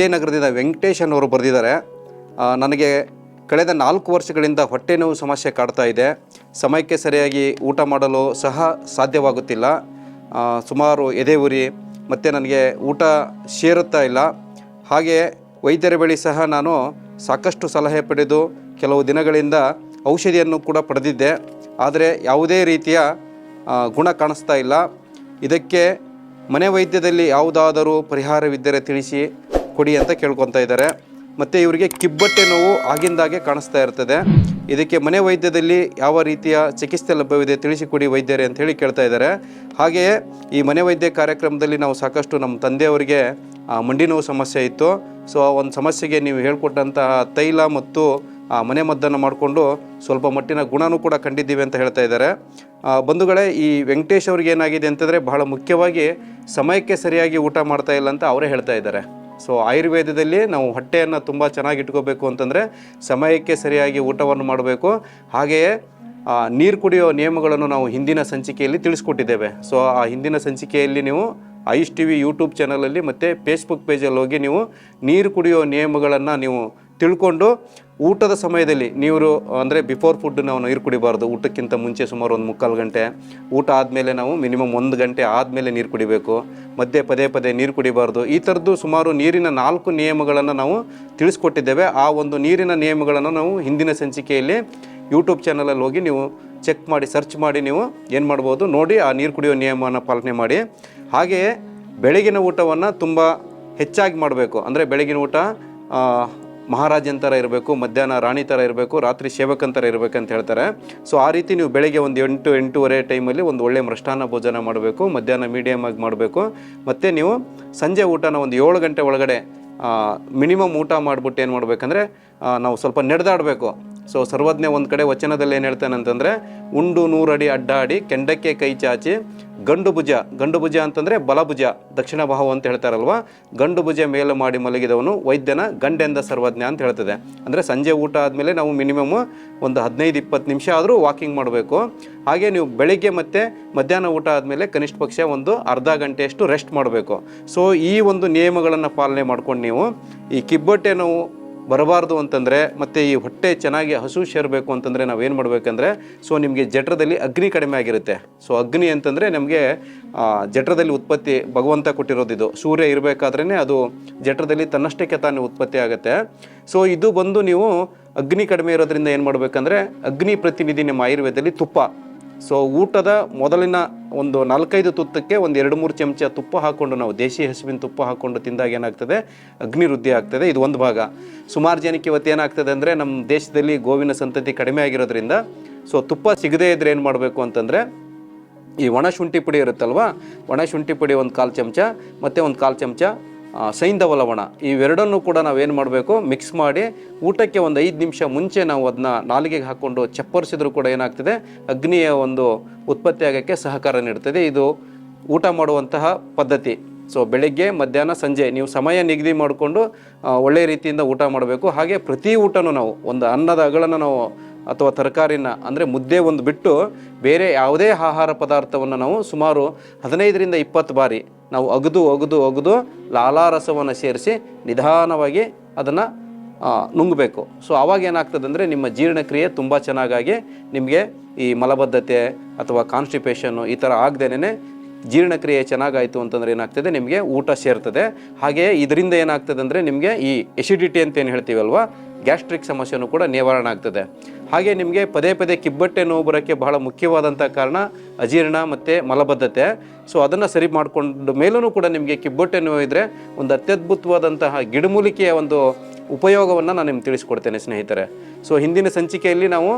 ವಿಜಯನಗರದಿಂದ ವೆಂಕಟೇಶ್ ಅನ್ನೋರು ಬರೆದಿದ್ದಾರೆ. ನನಗೆ ಕಳೆದ ನಾಲ್ಕು ವರ್ಷಗಳಿಂದ ಹೊಟ್ಟೆ ನೋವು ಸಮಸ್ಯೆ ಕಾಡ್ತಾ ಇದೆ. ಸಮಯಕ್ಕೆ ಸರಿಯಾಗಿ ಊಟ ಮಾಡಲು ಸಹ ಸಾಧ್ಯವಾಗುತ್ತಿಲ್ಲ. ಸುಮಾರು ಎದೆ ಉರಿ ಮತ್ತು ನನಗೆ ಊಟ ಸೇರುತ್ತಾ ಇಲ್ಲ. ಹಾಗೆ ವೈದ್ಯರ ಬಳಿ ಸಹ ನಾನು ಸಾಕಷ್ಟು ಸಲಹೆ ಪಡೆದು ಕೆಲವು ದಿನಗಳಿಂದ ಔಷಧಿಯನ್ನು ಕೂಡ ಪಡೆದಿದ್ದೆ. ಆದರೆ ಯಾವುದೇ ರೀತಿಯ ಗುಣ ಕಾಣಿಸ್ತಾ ಇಲ್ಲ. ಇದಕ್ಕೆ ಮನೆ ವೈದ್ಯದಲ್ಲಿ ಯಾವುದಾದರೂ ಪರಿಹಾರವಿದ್ದರೆ ತಿಳಿಸಿ. ಕೊಡಿ ಅಂತ ಕೇಳ್ಕೊತಾ ಇದ್ದಾರೆ. ಮತ್ತು ಇವರಿಗೆ ಕಿಬ್ಬಟ್ಟೆ ನೋವು ಆಗಿಂದಾಗೆ ಕಾಣಿಸ್ತಾ ಇರ್ತದೆ. ಇದಕ್ಕೆ ಮನೆ ವೈದ್ಯದಲ್ಲಿ ಯಾವ ರೀತಿಯ ಚಿಕಿತ್ಸೆ ಲಭ್ಯವಿದೆ ತಿಳಿಸಿಕೊಡಿ ವೈದ್ಯರೇ ಅಂತ ಹೇಳಿ ಕೇಳ್ತಾ ಇದ್ದಾರೆ. ಹಾಗೆಯೇ ಈ ಮನೆ ವೈದ್ಯ ಕಾರ್ಯಕ್ರಮದಲ್ಲಿ ನಾವು ಸಾಕಷ್ಟು ನಮ್ಮ ತಂದೆಯವರಿಗೆ ಮಂಡಿ ನೋವು ಸಮಸ್ಯೆ ಇತ್ತು. ಸೊ, ಆ ಒಂದು ಸಮಸ್ಯೆಗೆ ನೀವು ಹೇಳ್ಕೊಟ್ಟಂತಹ ತೈಲ ಮತ್ತು ಮನೆ ಮದ್ದನ್ನು ಮಾಡಿಕೊಂಡು ಸ್ವಲ್ಪ ಮಟ್ಟಿನ ಗುಣನೂ ಕೂಡ ಕಂಡಿದ್ದೀವಿ ಅಂತ ಹೇಳ್ತಾ ಇದ್ದಾರೆ. ಬಂಧುಗಳೇ, ಈ ವೆಂಕಟೇಶ್ ಅವ್ರಿಗೆ ಏನಾಗಿದೆ ಅಂತಂದರೆ ಬಹಳ ಮುಖ್ಯವಾಗಿ ಸಮಯಕ್ಕೆ ಸರಿಯಾಗಿ ಊಟ ಮಾಡ್ತಾ ಇಲ್ಲ ಅಂತ ಅವರೇ ಹೇಳ್ತಾ ಇದ್ದಾರೆ. ಸೊ ಆಯುರ್ವೇದದಲ್ಲಿ ನಾವು ಹೊಟ್ಟೆಯನ್ನು ತುಂಬ ಚೆನ್ನಾಗಿ ಇಟ್ಕೋಬೇಕು ಅಂತಂದರೆ ಸಮಯಕ್ಕೆ ಸರಿಯಾಗಿ ಊಟವನ್ನು ಮಾಡಬೇಕು. ಹಾಗೆಯೇ ನೀರು ಕುಡಿಯೋ ನಿಯಮಗಳನ್ನು ನಾವು ಹಿಂದಿನ ಸಂಚಿಕೆಯಲ್ಲಿ ತಿಳಿಸ್ಕೊಟ್ಟಿದ್ದೇವೆ. ಸೊ ಆ ಹಿಂದಿನ ಸಂಚಿಕೆಯಲ್ಲಿ ನೀವು ಐಶ್ ಟಿ ವಿ ಯೂಟ್ಯೂಬ್ ಚಾನಲಲ್ಲಿ ಮತ್ತು ಫೇಸ್ಬುಕ್ ಪೇಜಲ್ಲಿ ಹೋಗಿ ನೀವು ನೀರು ಕುಡಿಯೋ ನಿಯಮಗಳನ್ನು ನೀವು ತಿಳ್ಕೊಂಡು ಊಟದ ಸಮಯದಲ್ಲಿ ನೀರು ಅಂದರೆ ಬಿಫೋರ್ ಫುಡ್ ನಾವು ನೀರು ಕುಡಿಬಾರ್ದು, ಊಟಕ್ಕಿಂತ ಮುಂಚೆ ಸುಮಾರು ಒಂದು ಮುಕ್ಕಾಲು ಗಂಟೆ. ಊಟ ಆದಮೇಲೆ ನಾವು ಮಿನಿಮಮ್ ಒಂದು ಗಂಟೆ ಆದಮೇಲೆ ನೀರು ಕುಡಿಬೇಕು. ಮಧ್ಯೆ ಪದೇ ಪದೇ ನೀರು ಕುಡಿಬಾರ್ದು. ಈ ಥರದ್ದು ಸುಮಾರು ನೀರಿನ ನಾಲ್ಕು ನಿಯಮಗಳನ್ನು ನಾವು ತಿಳಿಸ್ಕೊಟ್ಟಿದ್ದೇವೆ. ಆ ಒಂದು ನೀರಿನ ನಿಯಮಗಳನ್ನು ನಾವು ಹಿಂದಿನ ಸಂಚಿಕೆಯಲ್ಲಿ ಯೂಟ್ಯೂಬ್ ಚಾನಲಲ್ಲಿ ಹೋಗಿ ನೀವು ಚೆಕ್ ಮಾಡಿ ಸರ್ಚ್ ಮಾಡಿ ನೀವು ಏನು ಮಾಡ್ಬೋದು ನೋಡಿ, ಆ ನೀರು ಕುಡಿಯೋ ನಿಯಮವನ್ನು ಪಾಲನೆ ಮಾಡಿ. ಹಾಗೆಯೇ ಬೆಳಗಿನ ಊಟವನ್ನು ತುಂಬ ಹೆಚ್ಚಾಗಿ ಮಾಡಬೇಕು. ಅಂದರೆ ಬೆಳಗಿನ ಊಟ ಮಹಾರಾಜನ್ ಥರ ಇರಬೇಕು, ಮಧ್ಯಾಹ್ನ ರಾಣಿ ಥರ ಇರಬೇಕು, ರಾತ್ರಿ ಸೇವಕನ್ ಥರ ಇರಬೇಕು ಅಂತ ಹೇಳ್ತಾರೆ. ಸೊ ಆ ರೀತಿ ನೀವು ಬೆಳಗ್ಗೆ ಒಂದು ಎಂಟು, ಎಂಟೂವರೆ ಟೈಮಲ್ಲಿ ಒಂದು ಒಳ್ಳೆಯ ಮೃಷ್ಟಾನ್ನ ಭೋಜನ ಮಾಡಬೇಕು, ಮಧ್ಯಾಹ್ನ ಮೀಡಿಯಮ್ ಆಗಿ ಮಾಡಬೇಕು. ಮತ್ತು ನೀವು ಸಂಜೆ ಊಟನ ಒಂದು ಏಳು ಗಂಟೆ ಒಳಗಡೆ ಮಿನಿಮಮ್ ಊಟ ಮಾಡಿಬಿಟ್ಟು ಏನು ಮಾಡಬೇಕಂದ್ರೆ ನಾವು ಸ್ವಲ್ಪ ನಡೆದಾಡಬೇಕು. ಸೊ ಸರ್ವಜ್ಞ ಒಂದು ಕಡೆ ವಚನದಲ್ಲಿ ಏನು ಹೇಳ್ತಾನೆ ಅಂತಂದರೆ, ಉಂಡು ನೂರಡಿ ಅಡ್ಡಾಡಿ, ಕೆಂಡಕ್ಕೆ ಕೈ ಚಾಚಿ, ಗಂಡು ಭುಜ ಗಂಡು ಭುಜ ಅಂತಂದರೆ ಬಲಭುಜ ದಕ್ಷಿಣ ಬಾಹು ಅಂತ ಹೇಳ್ತಾರಲ್ವ? ಗಂಡು ಭುಜ ಮೇಲೆ ಮಾಡಿ ಮಲಗಿದವನು ವೈದ್ಯನ ಗಂಡೆಂದ ಸರ್ವಜ್ಞ ಅಂತ ಹೇಳ್ತದೆ. ಅಂದರೆ ಸಂಜೆ ಊಟ ಆದಮೇಲೆ ನಾವು ಮಿನಿಮಮ್ ಒಂದು ಹದಿನೈದು, ಇಪ್ಪತ್ತು ನಿಮಿಷ ಆದರೂ ವಾಕಿಂಗ್ ಮಾಡಬೇಕು. ಹಾಗೆ ನೀವು ಬೆಳಿಗ್ಗೆ ಮತ್ತು ಮಧ್ಯಾಹ್ನ ಊಟ ಆದಮೇಲೆ ಕನಿಷ್ಠ ಪಕ್ಷ ಒಂದು ಅರ್ಧ ಗಂಟೆಯಷ್ಟು ರೆಸ್ಟ್ ಮಾಡಬೇಕು. ಸೊ ಈ ಒಂದು ನಿಯಮಗಳನ್ನು ಪಾಲನೆ ಮಾಡ್ಕೊಂಡು ನೀವು ಈ ಕಿಬ್ಬೊಟ್ಟೆ ನೋವು ಬರಬಾರ್ದು ಅಂತಂದರೆ ಮತ್ತು ಈ ಹೊಟ್ಟೆ ಚೆನ್ನಾಗಿ ಹಸು ಸೇರಬೇಕು ಅಂತಂದರೆ ನಾವೇನು ಮಾಡಬೇಕಂದ್ರೆ ಸೊ ನಿಮಗೆ ಜಠರದಲ್ಲಿ ಅಗ್ನಿ ಕಡಿಮೆ ಆಗಿರುತ್ತೆ. ಸೊ ಅಗ್ನಿ ಅಂತಂದರೆ ನಮಗೆ ಜಠರದಲ್ಲಿ ಉತ್ಪತ್ತಿ, ಭಗವಂತ ಕೊಟ್ಟಿರೋದು ಇದು. ಸೂರ್ಯ ಇರಬೇಕಾದ್ರೇ ಅದು ಜಠರದಲ್ಲಿ ತನ್ನಷ್ಟಕ್ಕೆ ತಾನೇ ಉತ್ಪತ್ತಿ ಆಗುತ್ತೆ. ಸೊ ಇದು ಬಂದು ನೀವು ಅಗ್ನಿ ಕಡಿಮೆ ಇರೋದ್ರಿಂದ ಏನು ಮಾಡಬೇಕಂದ್ರೆ, ಅಗ್ನಿ ಪ್ರತಿನಿಧಿ ನಿಮ್ಮ ಆಯುರ್ವೇದದಲ್ಲಿ ತುಪ್ಪ. ಸೊ ಊಟದ ಮೊದಲಿನ ಒಂದು ನಾಲ್ಕೈದು ತುತ್ತಕ್ಕೆ ಒಂದು ಎರಡು ಮೂರು ಚಮಚ ತುಪ್ಪ ಹಾಕ್ಕೊಂಡು ನಾವು ದೇಶಿ ಹಸುವಿನ ತುಪ್ಪ ಹಾಕ್ಕೊಂಡು ತಿಂದಾಗ ಏನಾಗ್ತದೆ? ಅಗ್ನಿ ವೃದ್ಧಿ ಆಗ್ತದೆ. ಇದು ಒಂದು ಭಾಗ. ಸುಮಾರು ಜನಕ್ಕೆ ಇವತ್ತು ಏನಾಗ್ತದೆ ಅಂದರೆ ನಮ್ಮ ದೇಶದಲ್ಲಿ ಗೋವಿನ ಸಂತತಿ ಕಡಿಮೆ ಆಗಿರೋದ್ರಿಂದ ಸೊ ತುಪ್ಪ ಸಿಗದೇ ಇದ್ರೆ ಏನು ಮಾಡಬೇಕು ಅಂತಂದರೆ ಈ ಒಣ ಶುಂಠಿ ಪುಡಿ ಇರುತ್ತಲ್ವ? ಒಣ ಶುಂಠಿ ಪುಡಿ ಒಂದು ಕಾಲು ಚಮಚ, ಮತ್ತು ಒಂದು ಕಾಲು ಚಮಚ ಸೈಂಧವ ಲವಣ ಇವೆರಡನ್ನೂ ಕೂಡ ನಾವೇನು ಮಾಡಬೇಕು? ಮಿಕ್ಸ್ ಮಾಡಿ ಊಟಕ್ಕೆ ಒಂದು ಐದು ನಿಮಿಷ ಮುಂಚೆ ನಾವು ಅದನ್ನ ನಾಲಿಗೆಗೆ ಹಾಕ್ಕೊಂಡು ಚಪ್ಪರಿಸಿದ್ರೂ ಕೂಡ ಏನಾಗ್ತದೆ? ಅಗ್ನಿಯ ಒಂದು ಉತ್ಪತ್ತಿ ಆಗೋಕ್ಕೆ ಸಹಕಾರ ನೀಡ್ತದೆ. ಇದು ಊಟ ಮಾಡುವಂತಹ ಪದ್ಧತಿ. ಸೊ ಬೆಳಗ್ಗೆ, ಮಧ್ಯಾಹ್ನ, ಸಂಜೆ ನೀವು ಸಮಯ ನಿಗದಿ ಮಾಡಿಕೊಂಡು ಒಳ್ಳೆಯ ರೀತಿಯಿಂದ ಊಟ ಮಾಡಬೇಕು. ಹಾಗೆ ಪ್ರತಿ ಊಟನೂ ನಾವು ಒಂದು ಅನ್ನದ ಅಗಳನ್ನು ನಾವು ಅಥವಾ ತರಕಾರಿನ ಅಂದರೆ ಮುದ್ದೆ ಒಂದು ಬಿಟ್ಟು ಬೇರೆ ಯಾವುದೇ ಆಹಾರ ಪದಾರ್ಥವನ್ನು ನಾವು ಸುಮಾರು ಹದಿನೈದರಿಂದ ಇಪ್ಪತ್ತು ಬಾರಿ ನಾವು ಅಗದು ಅಗದು ಅಗದು ಲಾಲಾರಸವನ್ನು ಸೇರಿಸಿ ನಿಧಾನವಾಗಿ ಅದನ್ನು ನುಂಗಬೇಕು. ಸೊ, ಆವಾಗ ಏನಾಗ್ತದೆ ಅಂದರೆ ನಿಮ್ಮ ಜೀರ್ಣಕ್ರಿಯೆ ತುಂಬ ಚೆನ್ನಾಗಾಗಿ ನಿಮಗೆ ಈ ಮಲಬದ್ಧತೆ ಅಥವಾ ಕಾನ್ಸ್ಟಿಪೇಷನ್ನು ಈ ಥರ ಆಗದೇನೆ ಜೀರ್ಣಕ್ರಿಯೆ ಚೆನ್ನಾಗಾಯಿತು ಅಂತಂದರೆ ಏನಾಗ್ತದೆ ನಿಮಗೆ ಊಟ ಸೇರ್ತದೆ. ಹಾಗೆಯೇ ಇದರಿಂದ ಏನಾಗ್ತದೆ ಅಂದರೆ ನಿಮಗೆ ಈ ಎಸಿಡಿಟಿ ಅಂತ ಏನು ಹೇಳ್ತೀವಲ್ವಾ? ಗ್ಯಾಸ್ಟ್ರಿಕ್ ಸಮಸ್ಯೆನೂ ಕೂಡ ನಿವಾರಣೆ ಆಗ್ತದೆ. ಹಾಗೆ ನಿಮಗೆ ಪದೇ ಪದೇ ಕಿಬ್ಬಟ್ಟೆ ನೋವು ಬರೋಕ್ಕೆ ಬಹಳ ಮುಖ್ಯವಾದಂಥ ಕಾರಣ ಅಜೀರ್ಣ ಮತ್ತು ಮಲಬದ್ಧತೆ. ಸೊ, ಅದನ್ನು ಸರಿ ಮಾಡಿಕೊಂಡ ಮೇಲೂ ಕೂಡ ನಿಮಗೆ ಕಿಬ್ಬೊಟ್ಟೆ ನೋವು ಇದ್ದರೆ ಒಂದು ಅತ್ಯದ್ಭುತವಾದಂತಹ ಗಿಡಮೂಲಿಕೆಯ ಒಂದು ಉಪಯೋಗವನ್ನು ನಾನು ನಿಮ್ಗೆ ತಿಳಿಸ್ಕೊಡ್ತೇನೆ ಸ್ನೇಹಿತರೆ. ಸೊ, ಹಿಂದಿನ ಸಂಚಿಕೆಯಲ್ಲಿ ನಾವು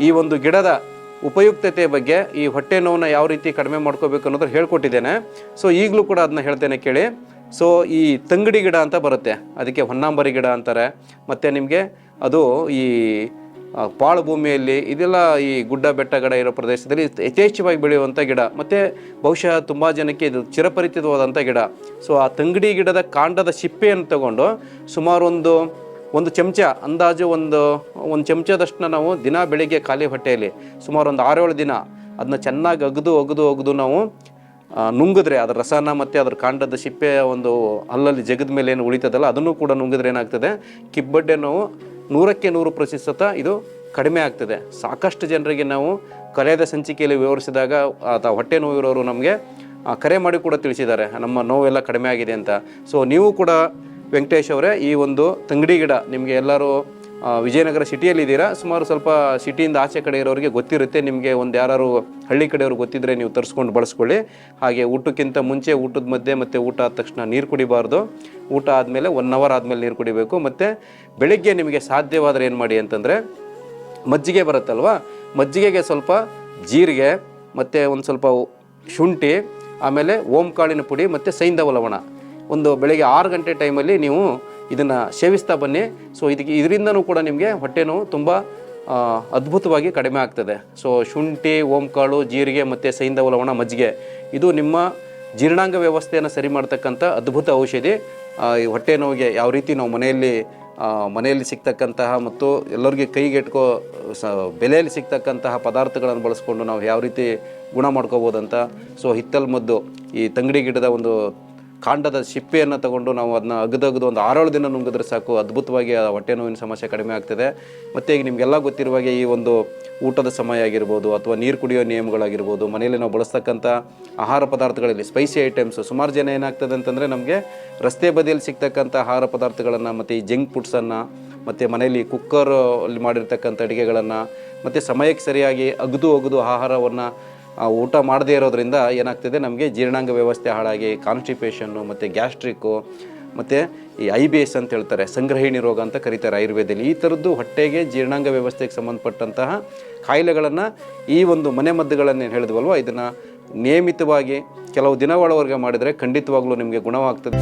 ಈ ಒಂದು ಗಿಡದ ಉಪಯುಕ್ತತೆ ಬಗ್ಗೆ ಈ ಹೊಟ್ಟೆ ನೋವನ್ನು ಯಾವ ರೀತಿ ಕಡಿಮೆ ಮಾಡ್ಕೋಬೇಕು ಅನ್ನೋದ್ರ ಹೇಳ್ಕೊಟ್ಟಿದ್ದೇನೆ. ಸೊ, ಈಗಲೂ ಕೂಡ ಅದನ್ನ ಹೇಳ್ತೇನೆ ಕೇಳಿ. ಸೊ ಈ ತಂಗಡಿ ಗಿಡ ಅಂತ ಬರುತ್ತೆ. ಅದಕ್ಕೆ ಹೊನ್ನಾಂಬರಿ ಗಿಡ ಅಂತಾರೆ. ಮತ್ತು ನಿಮಗೆ ಅದು ಈ ಪಾಳು ಭೂಮಿಯಲ್ಲಿ ಇದೆಲ್ಲ ಈ ಗುಡ್ಡ ಬೆಟ್ಟಗಡ ಇರೋ ಪ್ರದೇಶದಲ್ಲಿ ಯಥೇಚ್ಛವಾಗಿ ಬೆಳೆಯುವಂಥ ಗಿಡ. ಮತ್ತು ಬಹುಶಃ ತುಂಬ ಜನಕ್ಕೆ ಇದು ಚಿರಪರಿಚಿತವಾದಂಥ ಗಿಡ. ಸೊ ಆ ತಂಗಡಿ ಗಿಡದ ಕಾಂಡದ ಸಿಪ್ಪೆಯನ್ನು ತಗೊಂಡು ಸುಮಾರು ಒಂದು ಒಂದು ಚಮಚ, ಅಂದಾಜು ಒಂದು ಒಂದು ಚಮಚದಷ್ಟನ್ನ ನಾವು ದಿನ ಬೆಳಿಗ್ಗೆ ಖಾಲಿ ಹೊಟ್ಟೆಯಲ್ಲಿ ಸುಮಾರು ಒಂದು ಆರೇಳು ದಿನ ಅದನ್ನ ಚೆನ್ನಾಗಿ ಅಗದು ಅಗದು ಅಗದು ನಾವು ನುಂಗಿದ್ರೆ ಅದರ ರಸನ ಮತ್ತು ಅದರ ಕಾಂಡದ ಸಿಪ್ಪೆ ಒಂದು ಅಲ್ಲಲ್ಲಿ ಜಗದ ಮೇಲೆ ಏನು ಉಳಿತದಲ್ಲ, ಅದನ್ನು ಕೂಡ ನುಂಗಿದ್ರೆ ಏನಾಗ್ತದೆ? ಕಿಬ್ಬಡ್ಡೆ ನೋವು ನೂರಕ್ಕೆ ನೂರು ಪ್ರತಿಶತ ಇದು ಕಡಿಮೆ ಆಗ್ತದೆ. ಸಾಕಷ್ಟು ಜನರಿಗೆ ನಾವು ಕಲೆಯದ ಸಂಚಿಕೆಯಲ್ಲಿ ವಿವರಿಸಿದಾಗ ಅಥವಾ ಹೊಟ್ಟೆ ನೋವಿರೋರು ನಮಗೆ ಕರೆ ಮಾಡಿ ಕೂಡ ತಿಳಿಸಿದ್ದಾರೆ. ನಮ್ಮ ನೋವೆಲ್ಲ ಕಡಿಮೆ ಆಗಿದೆ ಅಂತ. ಸೊ ನೀವು ಕೂಡ ವೆಂಕಟೇಶ್ ಅವರೇ ಈ ಒಂದು ತಂಗಡಿ ಗಿಡ ನಿಮಗೆ ಎಲ್ಲರೂ ವಿಜಯನಗರ ಸಿಟಿಯಲ್ಲಿ ಇದ್ದೀರಾ? ಸುಮಾರು ಸ್ವಲ್ಪ ಸಿಟಿಯಿಂದ ಆಚೆ ಕಡೆ ಇರೋರಿಗೆ ಗೊತ್ತಿರುತ್ತೆ. ನಿಮಗೆ ಒಂದು ಯಾರು ಹಳ್ಳಿ ಕಡೆಯವ್ರು ಗೊತ್ತಿದ್ದರೆ ನೀವು ತರಿಸ್ಕೊಂಡು ಬಳಸ್ಕೊಳ್ಳಿ. ಹಾಗೆ ಊಟಕ್ಕಿಂತ ಮುಂಚೆ ಊಟದ ಮಧ್ಯೆ ಮತ್ತು ಊಟ ಆದ ತಕ್ಷಣ ನೀರು ಕುಡಿಬಾರ್ದು. ಊಟ ಆದಮೇಲೆ ಒನ್ ಅವರ್ ಆದಮೇಲೆ ನೀರು ಕುಡಿಬೇಕು. ಮತ್ತು ಬೆಳಿಗ್ಗೆ ನಿಮಗೆ ಸಾಧ್ಯವಾದರೆ ಏನು ಮಾಡಿ ಅಂತಂದರೆ ಮಜ್ಜಿಗೆ ಬರುತ್ತಲ್ವ? ಮಜ್ಜಿಗೆಗೆ ಸ್ವಲ್ಪ ಜೀರಿಗೆ, ಮತ್ತು ಒಂದು ಸ್ವಲ್ಪ ಶುಂಠಿ, ಆಮೇಲೆ ಓಂಕಾಳಿನ ಪುಡಿ, ಮತ್ತು ಸೈಂಧವ ಲವಣ. ಒಂದು ಬೆಳಗ್ಗೆ ಆರು ಗಂಟೆ ಟೈಮಲ್ಲಿ ನೀವು ಇದನ್ನು ಸೇವಿಸ್ತಾ ಬನ್ನಿ. ಸೊ ಇದಕ್ಕೆ ಇದರಿಂದನೂ ಕೂಡ ನಿಮಗೆ ಹೊಟ್ಟೆ ನೋವು ತುಂಬ ಅದ್ಭುತವಾಗಿ ಕಡಿಮೆ ಆಗ್ತದೆ. ಸೊ ಶುಂಠಿ, ಓಂಕಾಳು, ಜೀರಿಗೆ ಮತ್ತು ಸೈಂಧವ ಲವಣ ಮಜ್ಜಿಗೆ. ಇದು ನಿಮ್ಮ ಜೀರ್ಣಾಂಗ ವ್ಯವಸ್ಥೆಯನ್ನು ಸರಿ ಮಾಡ್ತಕ್ಕಂಥ ಅದ್ಭುತ ಔಷಧಿ. ಈ ಹೊಟ್ಟೆ ನೋವಿಗೆ ಯಾವ ರೀತಿ ನಾವು ಮನೆಯಲ್ಲಿ ಮನೆಯಲ್ಲಿ ಸಿಗ್ತಕ್ಕಂತಹ ಮತ್ತು ಎಲ್ಲರಿಗೆ ಕೈಗೆಟ್ಕೋ, ಸ, ಬೆಲೆಯಲ್ಲಿ ಸಿಗ್ತಕ್ಕಂತಹ ಪದಾರ್ಥಗಳನ್ನು ಬಳಸ್ಕೊಂಡು ನಾವು ಯಾವ ರೀತಿ ಗುಣ ಮಾಡ್ಕೋಬೋದಂತ. ಸೊ ಹಿತ್ತಲ್ ಮದ್ದು ಈ ತಂಗಡಿ ಗಿಡದ ಒಂದು ಕಾಂಡದ ಸಿಪ್ಪೆಯನ್ನು ತಗೊಂಡು ನಾವು ಅದನ್ನ ಅಗದಗದು ಒಂದು ಆರೇಳು ದಿನ ನುಂಗಿದ್ರೆ ಸಾಕು, ಅದ್ಭುತವಾಗಿ ಆ ಹೊಟ್ಟೆ ನೋವಿನ ಸಮಸ್ಯೆ ಕಡಿಮೆ ಆಗ್ತದೆ. ಮತ್ತು ಈಗ ನಿಮಗೆಲ್ಲ ಗೊತ್ತಿರುವ ಹಾಗೆ ಈ ಒಂದು ಊಟದ ಸಮಯ ಆಗಿರ್ಬೋದು ಅಥವಾ ನೀರು ಕುಡಿಯೋ ನಿಯಮಗಳಾಗಿರ್ಬೋದು, ಮನೆಯಲ್ಲಿ ನಾವು ಬಳಸ್ತಕ್ಕಂಥ ಆಹಾರ ಪದಾರ್ಥಗಳಲ್ಲಿ ಸ್ಪೈಸಿ ಐಟಮ್ಸ್ ಸುಮಾರು ಜನ ಏನಾಗ್ತದೆ ಅಂತಂದರೆ ನಮಗೆ ರಸ್ತೆ ಬದಿಯಲ್ಲಿ ಸಿಗ್ತಕ್ಕಂಥ ಆಹಾರ ಪದಾರ್ಥಗಳನ್ನು, ಮತ್ತು ಈ ಜಂಕ್ ಫುಡ್ಸನ್ನು ಮತ್ತು ಮನೆಯಲ್ಲಿ ಕುಕ್ಕರ್ ಅಲ್ಲಿ ಮಾಡಿರ್ತಕ್ಕಂಥ ಅಡುಗೆಗಳನ್ನು, ಮತ್ತು ಸಮಯಕ್ಕೆ ಸರಿಯಾಗಿ ಅಗದು ಒಗದು ಆಹಾರವನ್ನು ಆ, ಊಟ ಮಾಡದೇ ಇರೋದ್ರಿಂದ ಏನಾಗ್ತಿದೆ? ನಮಗೆ ಜೀರ್ಣಾಂಗ ವ್ಯವಸ್ಥೆ ಹಾಳಾಗಿ ಕಾನ್ಸ್ಟಿಪೇಷನ್ನು ಮತ್ತು ಗ್ಯಾಸ್ಟ್ರಿಕ್ಕು ಮತ್ತು ಈ ಐ ಬಿ ಎಸ್ ಅಂತ ಹೇಳ್ತಾರೆ ಸಂಗ್ರಹಿಣಿ ರೋಗ ಅಂತ ಕರೀತಾರೆ ಆಯುರ್ವೇದದಲ್ಲಿ. ಈ ಥರದ್ದು ಹೊಟ್ಟೆಗೆ ಜೀರ್ಣಾಂಗ ವ್ಯವಸ್ಥೆಗೆ ಸಂಬಂಧಪಟ್ಟಂತಹ ಕಾಯಿಲೆಗಳನ್ನು ಈ ಒಂದು ಮನೆಮದ್ದುಗಳನ್ನು ಏನು ಹೇಳಿದ್ವಲ್ವ? ಇದನ್ನು ನಿಯಮಿತವಾಗಿ ಕೆಲವು ದಿನಗಳವರೆಗೆ ಮಾಡಿದರೆ ಖಂಡಿತವಾಗ್ಲೂ ನಿಮಗೆ ಗುಣವಾಗ್ತದೆ.